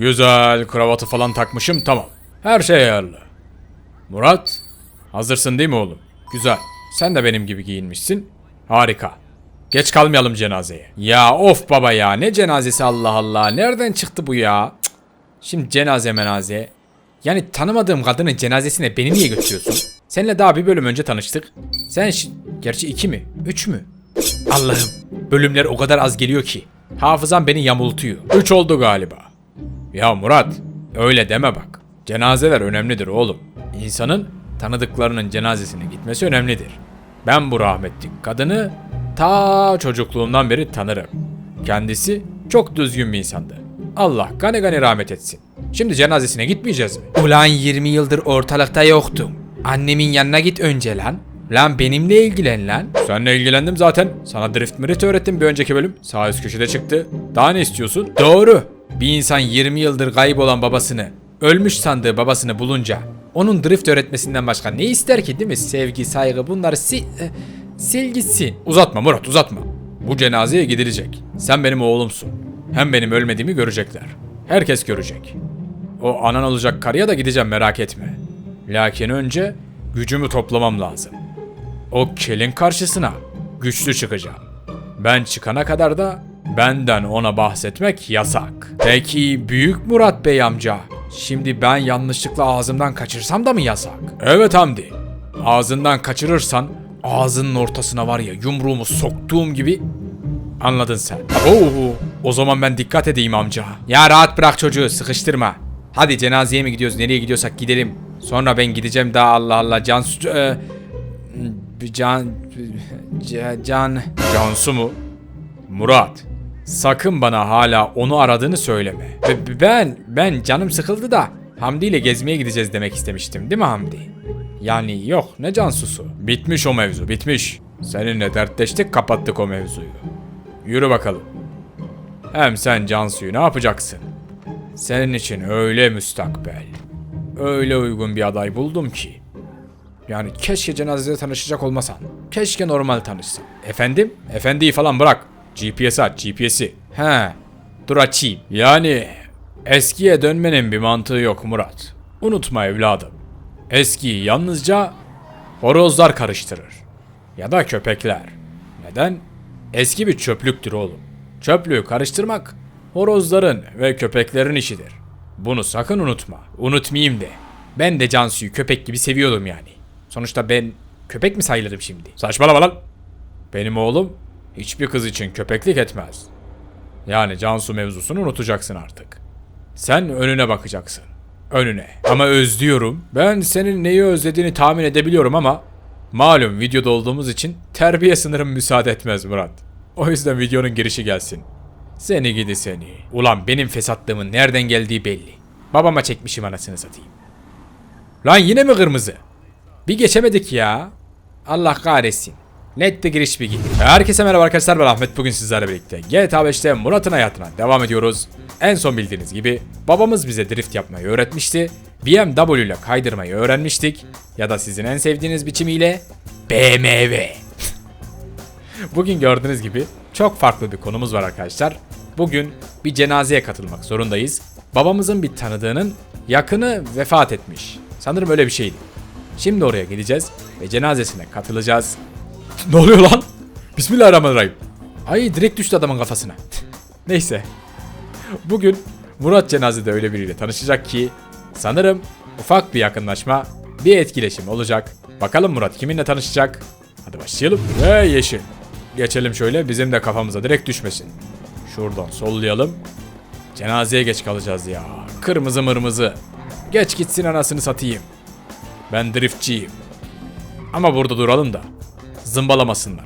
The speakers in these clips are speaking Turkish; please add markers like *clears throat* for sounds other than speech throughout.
Güzel kravatı falan takmışım tamam. Her şey ayarlı. Murat hazırsın değil mi oğlum? Güzel. Sen de benim gibi giyinmişsin. Harika. Geç kalmayalım cenazeye. Ya of baba ya ne cenazesi Allah Allah. Nereden çıktı bu ya? Şimdi cenaze menaze. Yani tanımadığım kadının cenazesine beni niye götürüyorsun? Seninle daha bir bölüm önce tanıştık. Sen gerçi iki mi? Üç mü? Allah'ım. Bölümler o kadar az geliyor ki. Hafızam beni yamultuyor. Üç oldu galiba. Ya Murat, öyle deme bak. Cenazeler önemlidir oğlum. İnsanın tanıdıklarının cenazesine gitmesi önemlidir. Ben bu rahmetli kadını ta çocukluğumdan beri tanırım. Kendisi çok düzgün bir insandı. Allah gani gani rahmet etsin. Şimdi cenazesine gitmeyeceğiz mi? Ulan 20 yıldır ortalıkta yoktum. Annemin yanına git önce lan. Lan benimle ilgilen lan. Seninle ilgilendim zaten. Sana drift mirit öğrettim bir önceki bölüm. Sağ üst köşede çıktı. Daha ne istiyorsun? Doğru. Bir insan 20 yıldır kaybolan babasını, ölmüş sandığı babasını bulunca onun drift öğretmesinden başka ne ister ki değil mi? Sevgi, saygı bunları si e, sil gitsin. Uzatma Murat uzatma. Bu cenazeye gidilecek. Sen benim oğlumsun. Hem benim ölmediğimi görecekler. Herkes görecek. O anan olacak karıya da gideceğim merak etme. Lakin önce gücümü toplamam lazım. O kelin karşısına güçlü çıkacağım. Ben çıkana kadar da benden ona bahsetmek yasak. Peki Büyük Murat Bey amca, şimdi ben yanlışlıkla ağzımdan kaçırsam da mı yasak? Evet Hamdi. Ağzından kaçırırsan ağzının ortasına var ya yumruğumu soktuğum gibi anladın sen. Oo, o zaman ben dikkat edeyim amca. Ya rahat bırak çocuğu sıkıştırma. Hadi cenazeye mi gidiyoruz nereye gidiyorsak gidelim. Sonra ben gideceğim daha Allah Allah can e, can can, can. Cansu mu? Murat. Sakın bana hala onu aradığını söyleme. Ben ben canım sıkıldı da Hamdi ile gezmeye gideceğiz demek istemiştim değil mi Hamdi? Yani yok ne cansusu. Bitmiş o mevzu bitmiş. Seninle dertleştik kapattık o mevzuyu. Yürü bakalım. Hem sen Cansu'yu ne yapacaksın? Senin için öyle müstakbel. Öyle uygun bir aday buldum ki. Yani keşke cenazede tanışacak olmasan. Keşke normal tanışsan. Efendim? Efendiyi falan bırak. GPS aç GPS'i. He. Dur açayım. Yani eskiye dönmenin bir mantığı yok Murat. Unutma evladım. Eskiyi yalnızca horozlar karıştırır. Ya da köpekler. Neden? Eski bir çöplüktür oğlum. Çöplüğü karıştırmak horozların ve köpeklerin işidir. Bunu sakın unutma. Unutmayayım de. Ben de Cansu'yu köpek gibi seviyordum yani. Sonuçta ben köpek mi sayılırım şimdi? Saçmalama lan. Benim oğlum hiçbir kız için köpeklik etmez. Yani Cansu mevzusunu unutacaksın artık. Sen önüne bakacaksın. Önüne. Ama özlüyorum. Ben senin neyi özlediğini tahmin edebiliyorum ama malum videoda olduğumuz için terbiye sınırım müsaade etmez Murat. O yüzden videonun girişi gelsin. Seni gidi seni. Ulan benim fesatlığımın nereden geldiği belli. Babama çekmişim anasını satayım. Lan yine mi kırmızı? Bir geçemedik ya. Allah kahretsin. Net de giriş bir git. Herkese merhaba arkadaşlar ben Ahmet bugün sizlerle birlikte GTA 5'te Murat'ın hayatına devam ediyoruz. En son bildiğiniz gibi babamız bize drift yapmayı öğretmişti. BMW ile kaydırmayı öğrenmiştik. Ya da sizin en sevdiğiniz biçimiyle BMW. *laughs* Bugün gördüğünüz gibi çok farklı bir konumuz var arkadaşlar. Bugün bir cenazeye katılmak zorundayız. Babamızın bir tanıdığının yakını vefat etmiş. Sanırım öyle bir şeydi. Şimdi oraya gideceğiz ve cenazesine katılacağız. Ne oluyor lan? Bismillahirrahmanirrahim. Ay direkt düştü adamın kafasına. Neyse. Bugün Murat cenazede öyle biriyle tanışacak ki sanırım ufak bir yakınlaşma, bir etkileşim olacak. Bakalım Murat kiminle tanışacak? Hadi başlayalım. Ve yeşil. Geçelim şöyle bizim de kafamıza direkt düşmesin. Şuradan sollayalım. Cenazeye geç kalacağız ya. Kırmızı mırmızı. Geç gitsin anasını satayım. Ben driftçiyim. Ama burada duralım da. Zımbalamasınlar.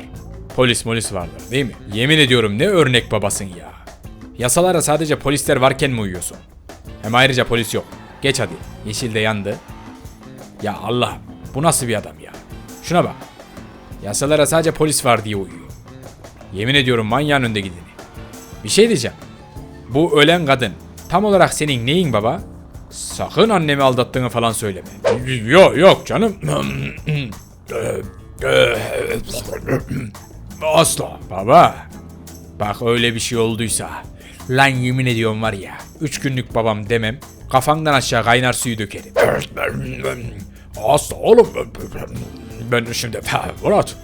Polis molis vardır değil mi? Yemin ediyorum ne örnek babasın ya. Yasalara sadece polisler varken mi uyuyorsun? Hem ayrıca polis yok. Geç hadi. Yeşil de yandı. Ya Allah'ım bu nasıl bir adam ya? Şuna bak. Yasalara sadece polis var diye uyuyor. Yemin ediyorum manyağın önde gideni. Bir şey diyeceğim. Bu ölen kadın tam olarak senin neyin baba? Sakın annemi aldattığını falan söyleme. Yok yok canım. *clears throat* *clears throat* Asla baba. Bak öyle bir şey olduysa Lan yemin ediyorum var ya. Üç günlük babam demem. Kafandan aşağı kaynar suyu dökerim. Asla oğlum. Ben şimdi Murat.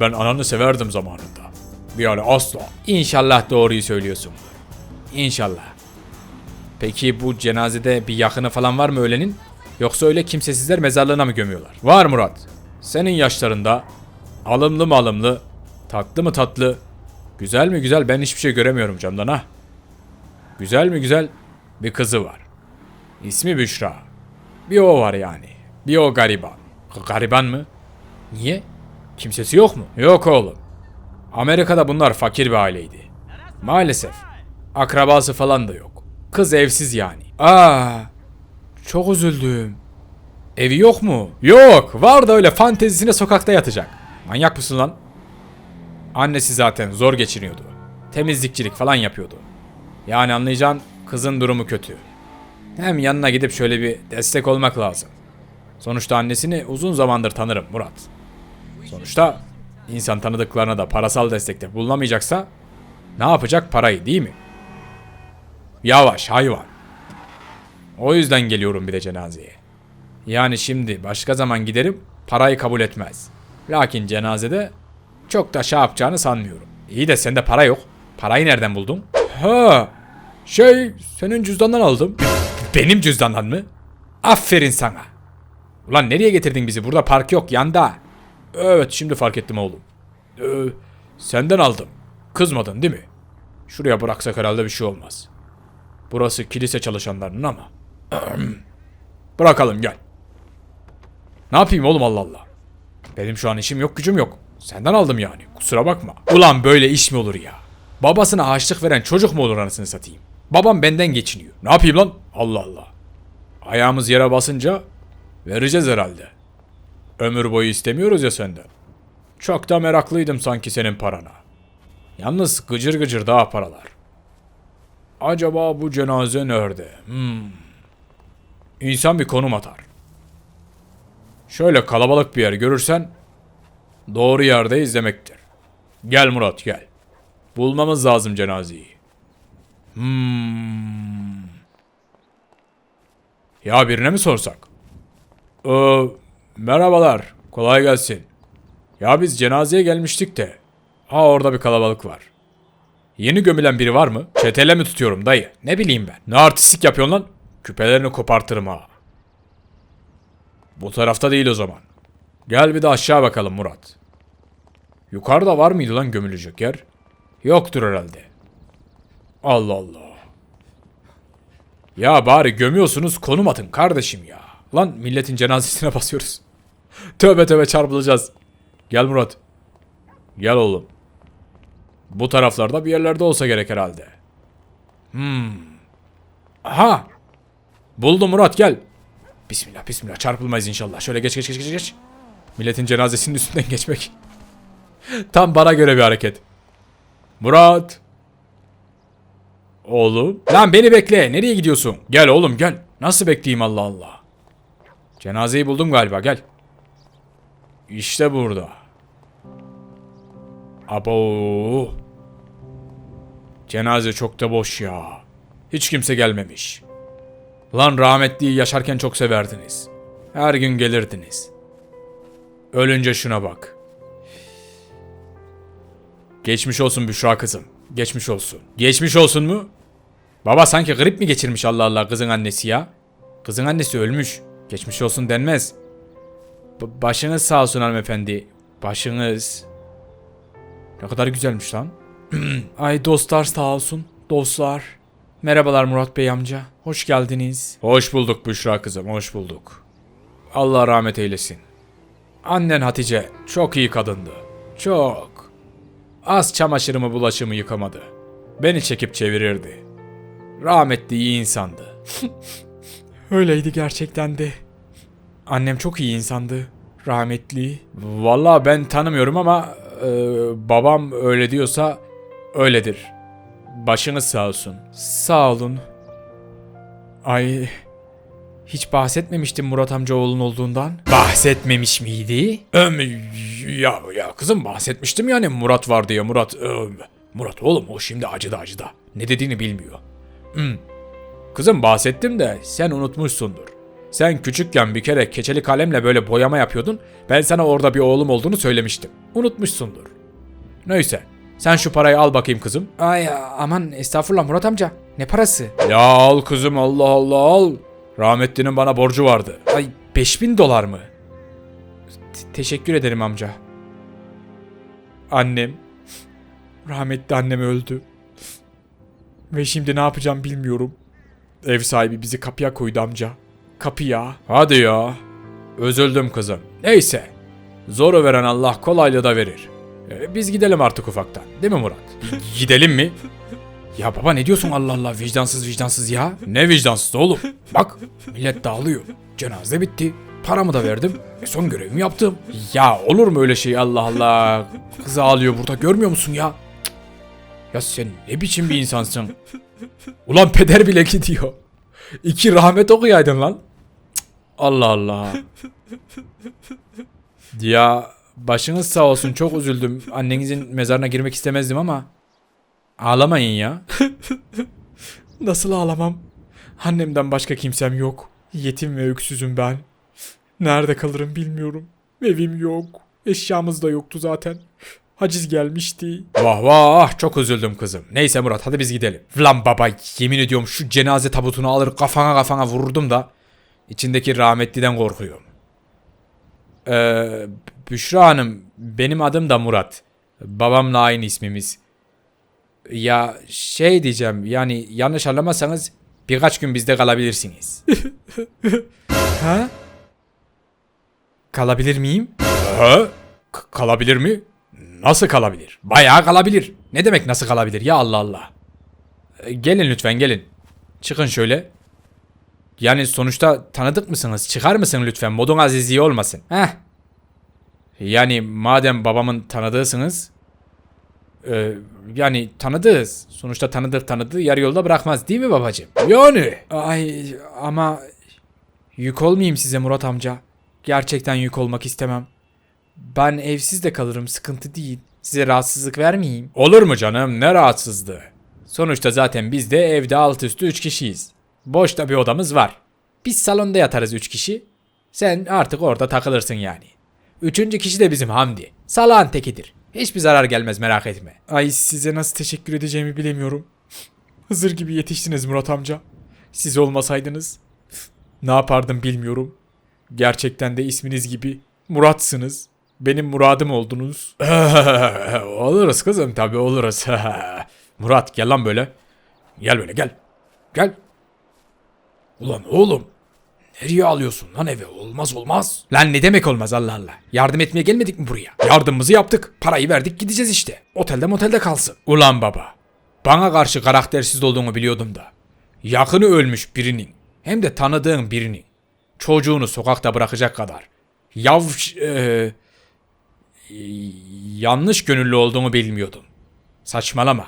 Ben ananı severdim zamanında. Yani asla. İnşallah doğruyu söylüyorsun. İnşallah. Peki bu cenazede bir yakını falan var mı ölenin? Yoksa öyle kimsesizler mezarlığına mı gömüyorlar? Var Murat. Senin yaşlarında alımlı mı alımlı, tatlı mı tatlı, güzel mi güzel ben hiçbir şey göremiyorum camdan ha. Güzel mi güzel bir kızı var. İsmi Büşra. Bir o var yani. Bir o gariban. Gariban mı? Niye? Kimsesi yok mu? Yok oğlum. Amerika'da bunlar fakir bir aileydi. Maalesef. Akrabası falan da yok. Kız evsiz yani. Aa, çok üzüldüm. Evi yok mu? Yok. Var da öyle fantezisine sokakta yatacak. Manyak mısın lan? Annesi zaten zor geçiniyordu. Temizlikçilik falan yapıyordu. Yani anlayacağın kızın durumu kötü. Hem yanına gidip şöyle bir destek olmak lazım. Sonuçta annesini uzun zamandır tanırım Murat. Sonuçta insan tanıdıklarına da parasal destekte bulunamayacaksa ne yapacak parayı değil mi? Yavaş hayvan. O yüzden geliyorum bir de cenazeye. Yani şimdi başka zaman giderim parayı kabul etmez. Lakin cenazede çok da şey yapacağını sanmıyorum. İyi de sende para yok. Parayı nereden buldun? Ha, şey senin cüzdandan aldım. Benim cüzdandan mı? Aferin sana. Ulan nereye getirdin bizi? Burada park yok yanda. Evet şimdi fark ettim oğlum. Ee, senden aldım. Kızmadın değil mi? Şuraya bıraksak herhalde bir şey olmaz. Burası kilise çalışanlarının ama. *clears throat* Bırakalım gel. Ne yapayım oğlum Allah Allah. Benim şu an işim yok gücüm yok. Senden aldım yani kusura bakma. Ulan böyle iş mi olur ya? Babasına harçlık veren çocuk mu olur anasını satayım? Babam benden geçiniyor. Ne yapayım lan? Allah Allah. Ayağımız yere basınca vereceğiz herhalde. Ömür boyu istemiyoruz ya senden. Çok da meraklıydım sanki senin parana. Yalnız gıcır gıcır daha paralar. Acaba bu cenaze nerede? Hmm. İnsan bir konum atar. Şöyle kalabalık bir yer görürsen doğru yerdeyiz demektir. Gel Murat gel. Bulmamız lazım cenazeyi. Hmm. Ya birine mi sorsak? Ee, merhabalar. Kolay gelsin. Ya biz cenazeye gelmiştik de. Ha orada bir kalabalık var. Yeni gömülen biri var mı? Çetele mi tutuyorum dayı? Ne bileyim ben. Ne artistik yapıyorsun lan? Küpelerini kopartırım ha. Bu tarafta değil o zaman. Gel bir de aşağı bakalım Murat. Yukarıda var mıydı lan gömülecek yer? Yoktur herhalde. Allah Allah. Ya bari gömüyorsunuz konum atın kardeşim ya. Lan milletin cenazesine *laughs* basıyoruz. tövbe tövbe çarpılacağız. Gel Murat. Gel oğlum. Bu taraflarda bir yerlerde olsa gerek herhalde. Hmm. Aha. Buldum Murat gel. Bismillah bismillah çarpılmayız inşallah. Şöyle geç geç geç geç geç. Milletin cenazesinin üstünden *laughs* geçmek. Tam bana göre bir hareket. Murat. Oğlum. Lan beni bekle. Nereye gidiyorsun? Gel oğlum gel. Nasıl bekleyeyim Allah Allah. Cenazeyi buldum galiba gel. İşte burada. Abo. Cenaze çok da boş ya. Hiç kimse gelmemiş. Lan rahmetliyi yaşarken çok severdiniz. Her gün gelirdiniz. Ölünce şuna bak. Geçmiş olsun Büşra kızım. Geçmiş olsun. Geçmiş olsun mu? Baba sanki grip mi geçirmiş Allah Allah kızın annesi ya? Kızın annesi ölmüş. Geçmiş olsun denmez. B- başınız sağ olsun hanımefendi. Başınız. Ne kadar güzelmiş lan. *clears throat* Ay dostlar sağ olsun. Dostlar. Merhabalar Murat Bey amca. Hoş geldiniz. Hoş bulduk Büşra kızım. Hoş bulduk. Allah rahmet eylesin. Annen Hatice çok iyi kadındı. Çok. Az çamaşırımı bulaşımı yıkamadı. Beni çekip çevirirdi. Rahmetli iyi insandı. *laughs* Öyleydi gerçekten de. Annem çok iyi insandı. Rahmetli. Vallahi ben tanımıyorum ama e, babam öyle diyorsa öyledir. Başınız sağ olsun. Sağ olun. Ay hiç bahsetmemiştim Murat amcaoğlun olduğundan. Bahsetmemiş miydi? Öm, ya ya kızım bahsetmiştim yani Murat var diye Murat. öm, Murat oğlum o şimdi acıda acıda. Ne dediğini bilmiyor. Hmm. Kızım bahsettim de sen unutmuşsundur. Sen küçükken bir kere keçeli kalemle böyle boyama yapıyordun. Ben sana orada bir oğlum olduğunu söylemiştim. Unutmuşsundur. Neyse. Sen şu parayı al bakayım kızım. Ay aman estağfurullah Murat amca. Ne parası? Ya al kızım Allah Allah al. Rahmetlinin bana borcu vardı. Ay 5000 dolar mı? Te- teşekkür ederim amca. Annem. Rahmetli annem öldü. Ve şimdi ne yapacağım bilmiyorum. Ev sahibi bizi kapıya koydu amca. Kapıya. Hadi ya. Üzüldüm kızım. Neyse. Zoru veren Allah kolaylığı da verir. Ee, biz gidelim artık ufaktan. Değil mi Murat? *laughs* gidelim mi? Ya baba ne diyorsun Allah Allah vicdansız vicdansız ya. Ne vicdansız oğlum. Bak millet dağılıyor. Cenaze bitti. Paramı da verdim. E son görevimi yaptım. Ya olur mu öyle şey Allah Allah. Kız ağlıyor burada görmüyor musun ya? Cık. Ya sen ne biçim bir insansın? Ulan peder bile gidiyor. İki rahmet okuyaydın lan. Cık. Allah Allah. Ya başınız sağ olsun çok üzüldüm. Annenizin mezarına girmek istemezdim ama. Ağlamayın ya. *laughs* Nasıl ağlamam? Annemden başka kimsem yok. Yetim ve öksüzüm ben. Nerede kalırım bilmiyorum. Evim yok. Eşyamız da yoktu zaten. Haciz gelmişti. Vah vah çok üzüldüm kızım. Neyse Murat hadi biz gidelim. Lan baba yemin ediyorum şu cenaze tabutunu alır kafana kafana vururdum da içindeki rahmetliden korkuyorum. Ee, Büşra Hanım benim adım da Murat. Babamla aynı ismimiz. Ya şey diyeceğim yani yanlış anlamazsanız birkaç gün bizde kalabilirsiniz. *laughs* ha? Kalabilir miyim? Ha? K- kalabilir mi? Nasıl kalabilir? Bayağı kalabilir. Ne demek nasıl kalabilir ya Allah Allah. E, Gelin lütfen gelin. Çıkın şöyle. Yani sonuçta tanıdık mısınız? Çıkar mısın lütfen? Modun azizliği olmasın. Heh. Yani madem babamın tanıdığısınız ee, yani tanıdığız. Sonuçta tanıdık tanıdığı yarı yolda bırakmaz değil mi babacığım? Yani. Ay ama yük olmayayım size Murat amca. Gerçekten yük olmak istemem. Ben evsiz de kalırım sıkıntı değil. Size rahatsızlık vermeyeyim. Olur mu canım ne rahatsızlığı. Sonuçta zaten biz de evde alt üstü 3 kişiyiz. Boşta bir odamız var. Biz salonda yatarız 3 kişi. Sen artık orada takılırsın yani. Üçüncü kişi de bizim Hamdi. Salağın tekidir. Hiçbir zarar gelmez merak etme. Ay size nasıl teşekkür edeceğimi bilemiyorum. *laughs* Hızır gibi yetiştiniz Murat amca. Siz olmasaydınız ne yapardım bilmiyorum. Gerçekten de isminiz gibi Murat'sınız. Benim muradım oldunuz. *laughs* oluruz kızım tabi oluruz. *laughs* Murat gel lan böyle. Gel böyle gel. Gel. Ulan oğlum. Nereye alıyorsun lan eve? Olmaz olmaz. Lan ne demek olmaz Allah Allah. Yardım etmeye gelmedik mi buraya? Yardımımızı yaptık. Parayı verdik gideceğiz işte. Otelde motelde kalsın. Ulan baba. Bana karşı karaktersiz olduğunu biliyordum da. Yakını ölmüş birinin. Hem de tanıdığın birinin. Çocuğunu sokakta bırakacak kadar. Yav... e, yanlış gönüllü olduğunu bilmiyordum. Saçmalama.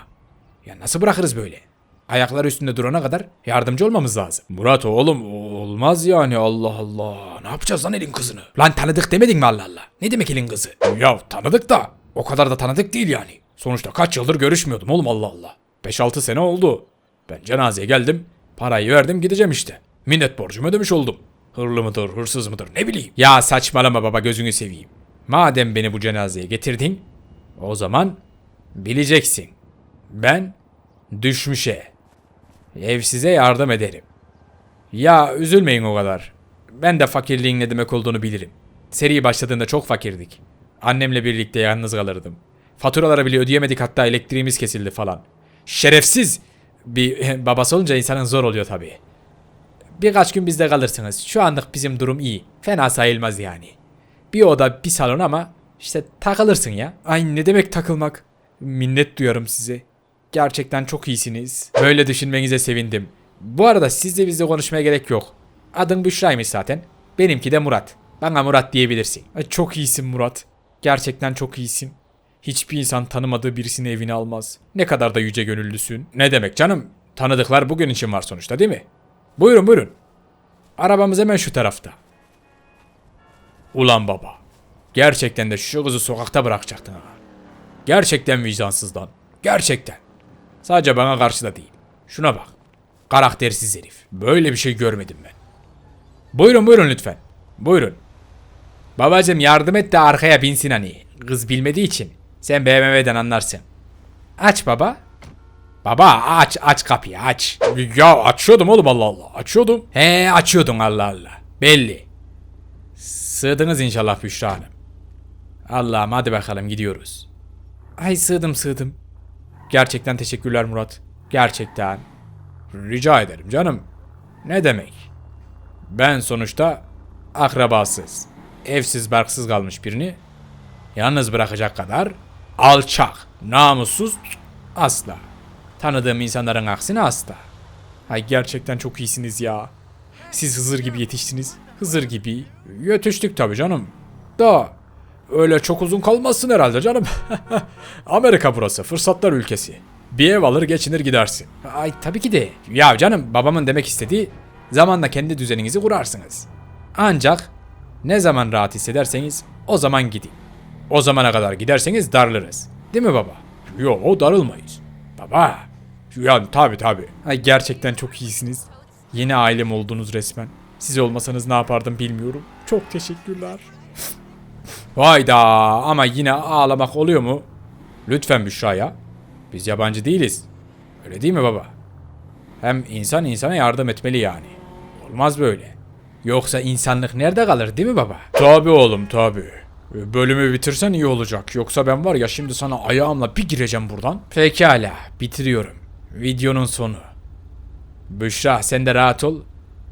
Ya nasıl bırakırız böyle? Ayaklar üstünde durana kadar yardımcı olmamız lazım. Murat oğlum olmaz yani Allah Allah. Ne yapacağız lan elin kızını? Lan tanıdık demedin mi Allah Allah? Ne demek elin kızı? Ya tanıdık da o kadar da tanıdık değil yani. Sonuçta kaç yıldır görüşmüyordum oğlum Allah Allah. 5-6 sene oldu. Ben cenazeye geldim, parayı verdim gideceğim işte. Minnet borcumu ödemiş oldum. Hırlı mıdır, hırsız mıdır ne bileyim. Ya saçmalama baba gözünü seveyim. Madem beni bu cenazeye getirdin, o zaman bileceksin. Ben düşmüşe, evsize yardım ederim. Ya üzülmeyin o kadar. Ben de fakirliğin ne demek olduğunu bilirim. Seri başladığında çok fakirdik. Annemle birlikte yalnız kalırdım. Faturaları bile ödeyemedik hatta elektriğimiz kesildi falan. Şerefsiz bir *laughs* babası olunca insanın zor oluyor tabii. Birkaç gün bizde kalırsınız. Şu anlık bizim durum iyi. Fena sayılmaz yani. Bir oda bir salon ama işte takılırsın ya. Ay ne demek takılmak? Minnet duyarım size. Gerçekten çok iyisiniz. Böyle düşünmenize sevindim. Bu arada sizle bizle konuşmaya gerek yok. Adın Büşra'ymış zaten. Benimki de Murat. Bana Murat diyebilirsin. Ay çok iyisin Murat. Gerçekten çok iyisin. Hiçbir insan tanımadığı birisini evine almaz. Ne kadar da yüce gönüllüsün. Ne demek canım? Tanıdıklar bugün için var sonuçta değil mi? Buyurun buyurun. Arabamız hemen şu tarafta. Ulan baba. Gerçekten de şu kızı sokakta bırakacaktın ha. Gerçekten vicdansız lan. Gerçekten. Sadece bana karşı da değil. Şuna bak. Karaktersiz herif. Böyle bir şey görmedim ben. Buyurun buyurun lütfen. Buyurun. Babacım yardım et de arkaya binsin hani. Kız bilmediği için. Sen BMW'den anlarsın. Aç baba. Baba aç aç kapıyı aç. Ya açıyordum oğlum Allah Allah. Açıyordum. He açıyordun Allah Allah. Belli. Sığdınız inşallah Büşra Hanım. Allah'ım hadi bakalım gidiyoruz. Ay sığdım sığdım. Gerçekten teşekkürler Murat. Gerçekten. Rica ederim canım. Ne demek? Ben sonuçta akrabasız, evsiz barksız kalmış birini yalnız bırakacak kadar alçak, namussuz asla. Tanıdığım insanların aksine asla. Ay gerçekten çok iyisiniz ya. Siz Hızır gibi yetiştiniz. Hızır gibi. Yetiştik tabii canım. Da öyle çok uzun kalmazsın herhalde canım. *laughs* Amerika burası, fırsatlar ülkesi. Bir ev alır geçinir gidersin. Ay tabii ki de. Ya canım babamın demek istediği zamanla kendi düzeninizi kurarsınız. Ancak ne zaman rahat hissederseniz o zaman gidin. O zamana kadar giderseniz darlarız. Değil mi baba? Yo darılmayız. Baba. Yani tabii tabii. Ay gerçekten çok iyisiniz. Yeni ailem oldunuz resmen. Siz olmasanız ne yapardım bilmiyorum. Çok teşekkürler. Hayda ama yine ağlamak oluyor mu? Lütfen Büşra ya. Biz yabancı değiliz. Öyle değil mi baba? Hem insan insana yardım etmeli yani. Olmaz böyle. Yoksa insanlık nerede kalır değil mi baba? Tabi oğlum tabi. Bölümü bitirsen iyi olacak. Yoksa ben var ya şimdi sana ayağımla bir gireceğim buradan. Pekala bitiriyorum. Videonun sonu. Büşra sen de rahat ol.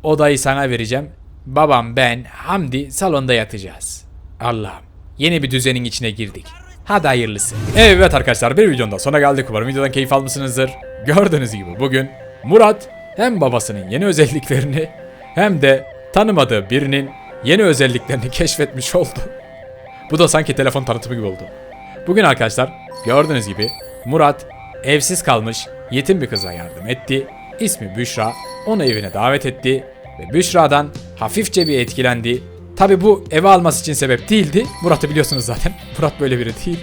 Odayı sana vereceğim. Babam ben Hamdi salonda yatacağız. Allah'ım yeni bir düzenin içine girdik. Hadi hayırlısı. Evet arkadaşlar bir videonun da sona geldik. Umarım videodan keyif almışsınızdır. Gördüğünüz gibi bugün Murat hem babasının yeni özelliklerini hem de tanımadığı birinin yeni özelliklerini *laughs* keşfetmiş oldu. Bu da sanki telefon tanıtımı gibi oldu. Bugün arkadaşlar gördüğünüz gibi Murat evsiz kalmış yetim bir kıza yardım etti. İsmi Büşra. Onu evine davet etti ve Büşra'dan hafifçe bir etkilendi. Tabi bu eve alması için sebep değildi. Murat'ı biliyorsunuz zaten. *laughs* Murat böyle biri değil.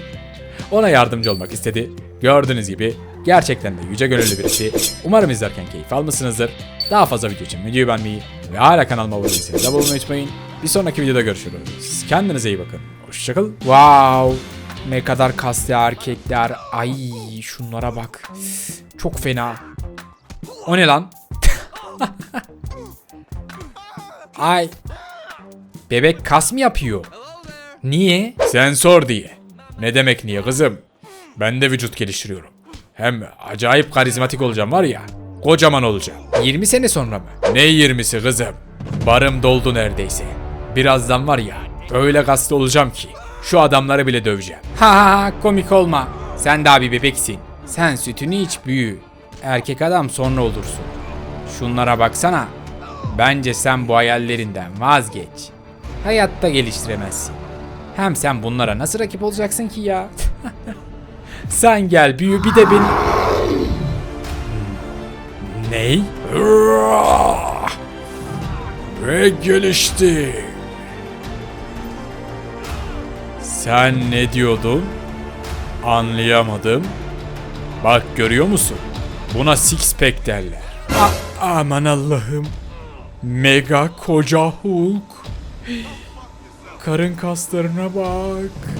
Ona yardımcı olmak istedi. Gördüğünüz gibi gerçekten de yüce gönüllü birisi. Umarım izlerken keyif almışsınızdır. Daha fazla video için videoyu beğenmeyi ve hala kanalıma abone değilseniz abone olmayı unutmayın. Bir sonraki videoda görüşürüz. Kendinize iyi bakın. Hoşçakalın. Wow. Ne kadar kaslı erkekler. Ay şunlara bak. Çok fena. O ne lan? *laughs* Ay. Bebek kas mı yapıyor? Niye? Sensör diye. Ne demek niye kızım? Ben de vücut geliştiriyorum. Hem acayip karizmatik olacağım var ya. Kocaman olacağım. 20 sene sonra mı? Ne 20'si kızım? Barım doldu neredeyse. Birazdan var ya öyle kaslı olacağım ki şu adamları bile döveceğim. Ha ha ha komik olma. Sen daha bir bebeksin. Sen sütünü iç büyü. Erkek adam sonra olursun. Şunlara baksana. Bence sen bu hayallerinden vazgeç. Hayatta geliştiremezsin. Hem sen bunlara nasıl rakip olacaksın ki ya? *laughs* sen gel büyü bir de beni... Ney? Ve gelişti. Sen ne diyordun? Anlayamadım. Bak görüyor musun? Buna six pack derler. Aman Allah'ım. Mega koca Hulk. Karın kaslarına bak.